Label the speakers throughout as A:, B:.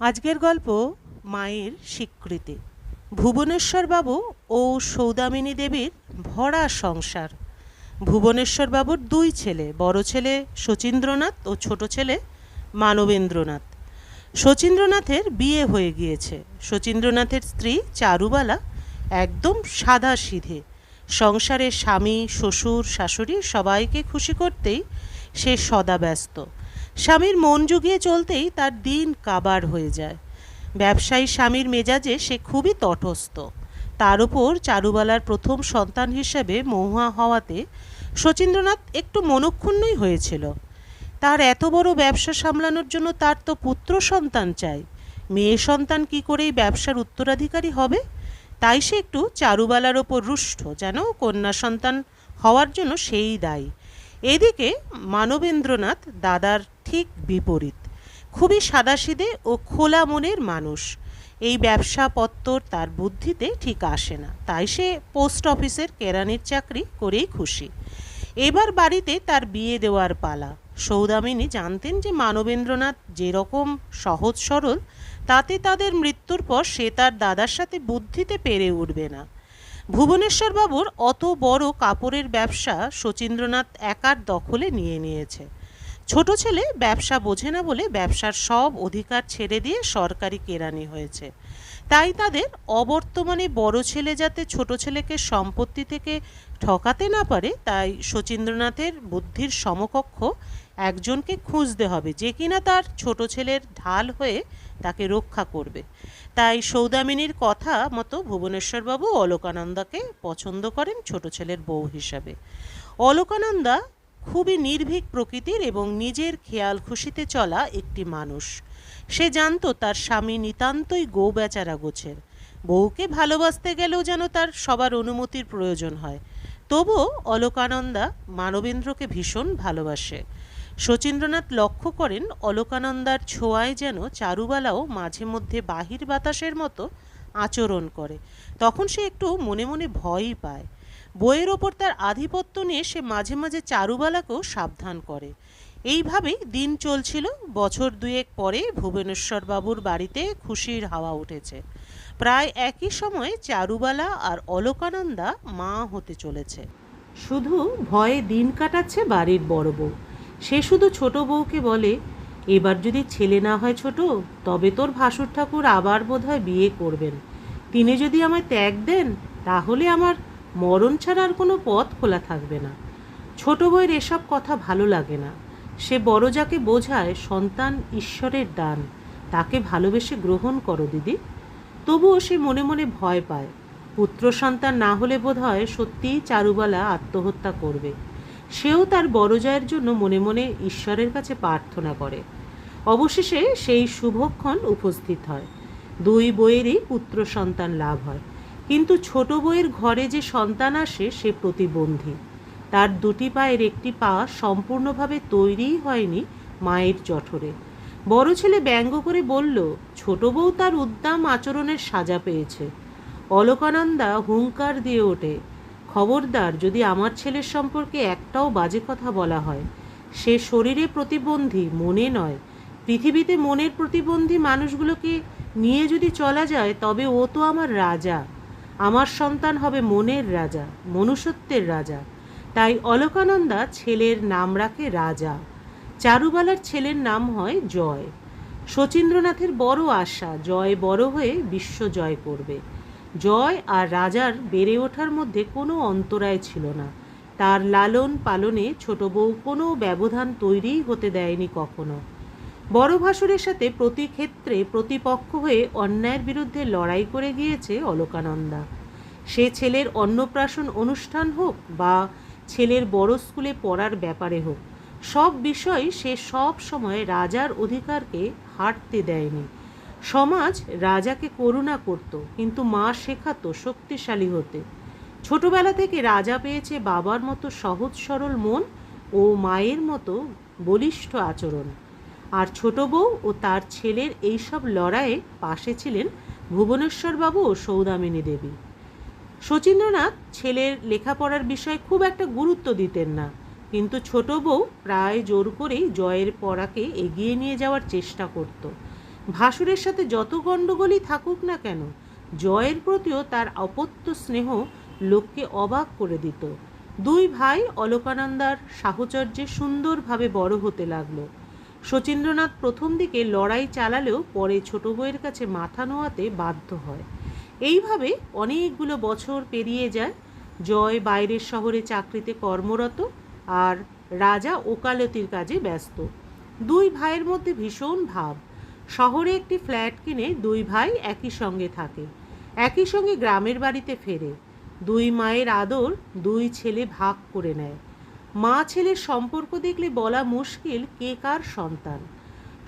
A: আজকের গল্প মায়ের স্বীকৃতি। ভুবনেশ্বরবাবু ও সৌদামিনী দেবীর ভরা সংসার। ভুবনেশ্বরবাবুর দুই ছেলে, বড় ছেলে শচীন্দ্রনাথ ও ছোট ছেলে মানবেন্দ্রনাথ। শচীন্দ্রনাথের বিয়ে হয়ে গিয়েছে। শচীন্দ্রনাথের স্ত্রী চারুবালা একদম সাদা সিধে সংসারে স্বামী, শ্বশুর, শাশুড়ি সবাইকে খুশি করতেই সে সদা ব্যস্ত। স্বামীর মন জুগিয়ে চলতেই তার দিন কাবার হয়ে যায়। ব্যবসায়ী স্বামীর মেজাজে সে খুবই তটস্থ। তার উপর চারুবালার প্রথম সন্তান হিসেবে মহুয়া হওয়াতে শচীন্দ্রনাথ একটু মনক্ষুণ্ণই হয়েছিল। তার এত বড় ব্যবসা সামলানোর জন্য তার তো পুত্র সন্তান চাই। মেয়ে সন্তান কি করেই ব্যবসার উত্তরাধিকারী হবে? তাই সে একটু চারুবালার ওপর রুষ্ট, যেন কন্যা সন্তান হওয়ার জন্য সেই দায়ী। এদিকে মানবেন্দ্রনাথ দাদার ঠিক বিপরীত। খুবই সাদাসিদে ও খোলা মনের মানুষ। এই ব্যবসা পত্তর তার বুদ্ধিতে ঠিক আসে না। তাই সে পোস্ট অফিসের কেরানির চাকরি করেই খুশি। এবার বাড়িতে তার বিয়ে দেওয়ার পালা। সৌদামিনী জানতেন যে মানবেন্দ্রনাথ যেরকম সহজ সরল, তাতে তাদের মৃত্যুর পর সে তার দাদার সাথে বুদ্ধিতে পেরে উঠবে না। ভুবনেশ্বরবাবুর অত বড় কাপড়ের ব্যবসা শচীন্দ্রনাথ একার দখলে নিয়ে নিয়েছে। ছোট ছেলে ব্যবসা বোঝে না বলে ব্যবসার সব অধিকার ছেড়ে দিয়ে সরকারি কেরানি হয়েছে। তাই তাদের অবর্তমানে বড় ছেলে যাতে ছোট ছেলেকে সম্পত্তি থেকে ঠকাতে না পারে, তাই শচীন্দ্রনাথের বুদ্ধির সমকক্ষ একজনকে খুঁজতে হবে যে কিনা তার ছোট ছেলের ঢাল হয়ে তাকে রক্ষা করবে। তাই সৌদামিনীর কথা মতো ভুবনেশ্বরবাবু অলোকানন্দাকে পছন্দ করেন ছোট ছেলের বউ হিসাবে। অলোকানন্দা খুবই নির্ভীক প্রকৃতির এবং নিজের খেয়াল খুশিতে চলা একটি মানুষ। সে জানতো তার স্বামী নিতান্তই গো বেচারা গোছের। বউকে ভালোবাসতে গেলেও যেন তার সবার অনুমতির প্রয়োজন হয়। তবুও অলোকানন্দা মানবেন্দ্রকে ভীষণ ভালোবাসে। শচীন্দ্রনাথ লক্ষ্য করেন অলোকানন্দার ছোঁয়ায় যেন চারুবালাও মাঝে মধ্যে বাহির বাতাসের মতো আচরণ করে। তখন সে একটু মনে মনে ভয়ই পায়। বইয়ের ওপর তার আধিপত্য নিয়ে সে মাঝে মাঝে চারুবালাকেও সাবধান করে। এইভাবেই দিন চলছিল, বছর দুয়েক পরে ভুবনেশ্বর বাবুর বাড়িতে খুশির হাওয়া উঠেছে। প্রায় একই সময়ে চারুবালা আর অলোকানন্দা মা হতে চলেছে। শুধু ভয়ে দিন কাটাচ্ছে বাড়ির বড় বউ। সে শুধু ছোট বউকে বলে, এবার যদি ছেলে না হয় ছোট, তবে তোর ভাসুর ঠাকুর আবার বোধহয় বিয়ে করবেন। তিনি যদি আমায় ত্যাগ দেন, তাহলে আমার মরণ ছাড়া আর কোনো পথ খোলা থাকবে না। ছোট বইয়ের এসব কথা ভালো লাগে না। সে বড় যাকে বোঝায় সন্তান ঈশ্বরের দান, তাকে ভালোবেসে গ্রহণ করো দিদি। তবুও সে মনে মনে ভয় পায়। পুত্র সন্তান না হলে বোধ হয় সত্যিই চারুবালা আত্মহত্যা করবে। সেও তার বড় জয়ের জন্য মনে মনে ঈশ্বরের কাছে প্রার্থনা করে। অবশেষে সেই শুভক্ষণ উপস্থিত হয়। দুই বইয়েরই পুত্র সন্তান লাভ হয়। কিন্তু ছোট বইয়ের ঘরে যে সন্তান আসে, সে প্রতিবন্ধী। তার দুটি পায়ের একটি পা সম্পূর্ণভাবে তৈরিই হয়নি মায়ের জঠরে। বড় ছেলে ব্যঙ্গ করে বলল, ছোট বউ তার উদ্দাম আচরণের সাজা পেয়েছে। অলকানন্দা হুঙ্কার দিয়ে ওঠে, খবরদার, যদি আমার ছেলের সম্পর্কে একটাও বাজে কথা বলা হয়, সে শরীরে প্রতিবন্ধী, মনে নয়। পৃথিবীতে মনের প্রতিবন্ধী মানুষগুলোকে নিয়ে যদি চলা যায়, তবে ও তো আমার রাজা। আমার সন্তান হবে মনের রাজা, মনুষ্যত্বের রাজা। তাই অলকানন্দা ছেলের নাম রাখে রাজা। চারুবালার ছেলের নাম হয় জয়। শচীন্দ্রনাথের বড় আশা, জয় বড় হয়ে বিশ্ব জয় করবে। জয় আর রাজার বেড়ে ওঠার মধ্যে কোনো অন্তরায় ছিল না। তার লালন পালনে ছোট বউ কোনো ব্যবধান তৈরিই হতে দেয়নি কখনো। বড় ভাসুরের সাথে প্রতি ক্ষেত্রে প্রতিপক্ষ হয়ে অন্যায়ের বিরুদ্ধে লড়াই করে গিয়েছে অলকানন্দা। সে ছেলের অন্নপ্রাশন অনুষ্ঠান হোক বা ছেলের বড় স্কুলে পড়ার ব্যাপারে হোক, সব বিষয় সে সব সময় রাজার অধিকারকে হাঁটতে দেয়নি। সমাজ রাজাকে করুণা করত, কিন্তু মা শেখাতো শক্তিশালী হতে। ছোটবেলা থেকে রাজা পেয়েছে বাবার মতো সহজ সরল মন ও মায়ের মতো বলিষ্ঠ আচরণ। আর ছোট বউ ও তার ছেলের এইসব লড়াইয়ে পাশে ছিলেন ভুবনেশ্বরবাবু ও সৌদামিনী দেবী। শচীন্দ্রনাথ ছেলের লেখাপড়ার বিষয়ে খুব একটা গুরুত্ব দিতেন না, কিন্তু ছোট বউ প্রায় জোর করেই জয়ের পড়াকে এগিয়ে নিয়ে যাওয়ার চেষ্টা করত। ভাসুরের সাথে যত গণ্ডগোলই থাকুক না কেন, জয়ের প্রতিও তার অপত্য স্নেহ লোককে অবাক করে দিত। দুই ভাই অলকানন্দার সাহচর্যে সুন্দরভাবে বড় হতে লাগল। শচীন্দ্রনাথ প্রথম দিকে লড়াই চালালেও পরে ছোট বইয়ের কাছে মাথা নোয়াতে বাধ্য হয়। এইভাবে অনেকগুলো বছর পেরিয়ে যায়। জয় বাইরের শহরে চাকরিতে কর্মরত আর রাজা ওকালতির কাজে ব্যস্ত। দুই ভাইয়ের মধ্যে ভীষণ ভাব। শহরে একটি ফ্ল্যাট কিনে দুই ভাই একই সঙ্গে থাকে। একই সঙ্গে গ্রামের বাড়িতে ফেরে। দুই মায়ের আদর দুই ছেলে ভাগ করে নেয়। মা ছেলের সম্পর্ক দেখলে বলা মুশকিল কে কার সন্তান।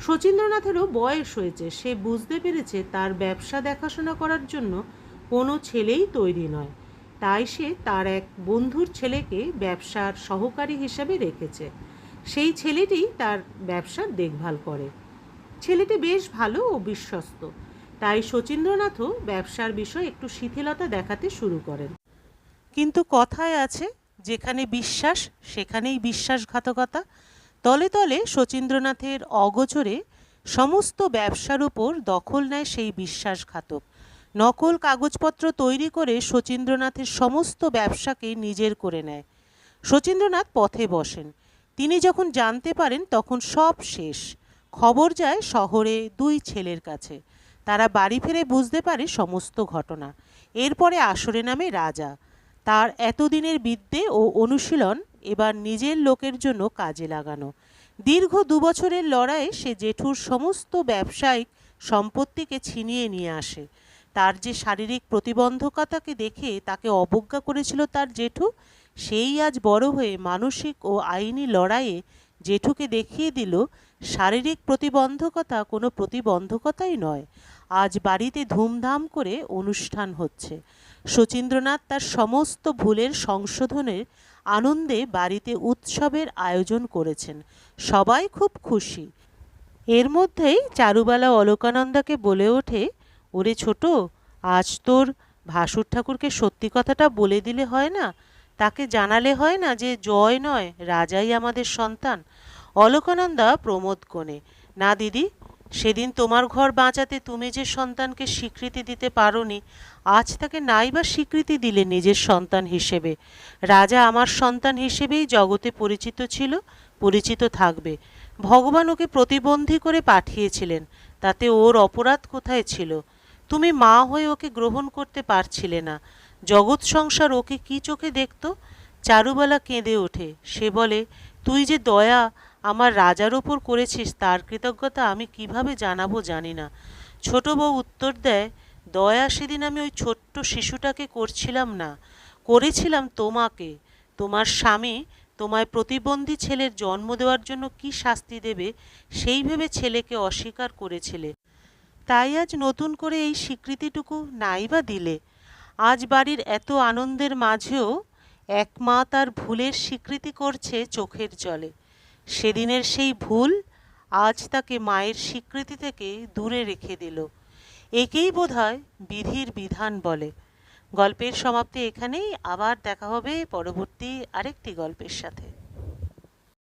A: শচীন্দ্রনাথেরও বয়স হয়েছে, সে বুঝতে পেরেছে তার ব্যবসা দেখাশোনা করার জন্য কোনো ছেলেই তৈরি নয়। তাই সে তার এক বন্ধুর ছেলেকে ব্যবসার সহকারী হিসাবে রেখেছে। সেই ছেলেটি তার ব্যবসার দেখভাল করে। ছেলেটি বেশ ভালো ও বিশ্বস্ত, তাই শচীন্দ্রনাথও ব্যবসার বিষয়ে একটু শিথিলতা দেখাতে শুরু করেন। কিন্তু কথায় আছে যেখানে বিশ্বাস, সেখানেই বিশ্বাসঘাতকতা। তলে তলে শচীন্দ্রনাথের অগোচরে সমস্ত ব্যবসার উপর দখল নেয় সেই বিশ্বাসঘাতক। নকল কাগজপত্র তৈরি করে শচীন্দ্রনাথের সমস্ত ব্যবসাকে নিজের করে নেয়। শচীন্দ্রনাথ পথে বসেন। তিনি যখন জানতে পারেন, তখন সব শেষ। খবর যায় শহরে দুই ছেলের কাছে। তারা বাড়ি ফিরে বুঝতে পারে সমস্ত ঘটনা। এরপরে আসরে নামে রাজা। তার এতদিনের বিদ্যে ও অনুশীলন এবার নিজের লোকের জন্য কাজে লাগানো। দীর্ঘ দুবছরের লড়াইয়ে সে জেঠুর সমস্ত ব্যবসায়িক সম্পত্তিকে ছিনিয়ে নিয়ে আসে। তার যে শারীরিক প্রতিবন্ধকতাকে দেখে তাকে অবজ্ঞা করেছিল তার জেঠু, সেই আজ বড় হয়ে মানসিক ও আইনি লড়াইয়ে জেঠুকে দেখিয়ে দিল, শারীরিক প্রতিবন্ধকতা কোনো প্রতিবন্ধকতাই নয় আজ বাড়িতে ধুমধাম করে অনুষ্ঠান হচ্ছে। শচীন্দ্রনাথ তার সমস্ত ভুলের সংশোধনের আনন্দে বাড়িতে উৎসবের আয়োজন করেছেন। সবাই খুব খুশি। এর মধ্যেই চারুবালা অলোকানন্দাকে বলে ওঠে, ওরে ছোট, আজ তোর ভাসুর ঠাকুরকে সত্যি কথাটা বলে দিলে হয় না? তাকে জানালে হয় না যে জয় নয়, রাজাই আমাদের সন্তান? অলোকানন্দা প্রমোদ কোণে, না দিদি সেদিন তোমার ঘর বাঁচাতে তুমি যে সন্তানকে স্বীকৃতি দিতে পারোনি, আজ তাকে নাই বা স্বীকৃতি দিলে নিজের সন্তান হিসেবে। রাজা আমার সন্তান হিসেবেই জগতে পরিচিত ছিল, পরিচিত থাকবে। ভগবান ওকে প্রতিবন্ধী করে পাঠিয়েছিলেন, তাতে ওর অপরাধ কোথায় ছিল? তুমি মা হয়ে ওকে গ্রহণ করতে পারছিলে না। জগৎ সংসার ওকে কি চোখে দেখতো? চারুবালা কেঁদে ওঠে। সে বলে, তুই যে দয়া আমার রাজার ওপর করেছিস তার কৃতজ্ঞতা আমি কীভাবে জানাব জানি না। ছোট বউ উত্তর দেয়, দয়া সেদিন আমি ওই ছোট্ট শিশুটাকে করছিলাম না। করেছিলাম তোমাকে। তোমার স্বামী তোমায় প্রতিবন্ধী ছেলের জন্ম দেওয়ার জন্য কি শাস্তি দেবে সেই ভেবে ছেলেকে অস্বীকার করেছিলে। তাই আজ নতুন করে এই স্বীকৃতিটুকু নাই বা দিলে। আজ বাড়ির এত আনন্দের মাঝেও এক মা তার ভুলের স্বীকৃতি করছে চোখের জলে। সেদিনের সেই ভুল আজ তাকে মায়ের স্বীকৃতি থেকে দূরে রেখে দিল। একেই বোধহয় বিধির বিধান বলে। গল্পের সমাপ্তি এখানেই। আবার দেখা হবে পরবর্তী আরেকটি গল্পের সাথে।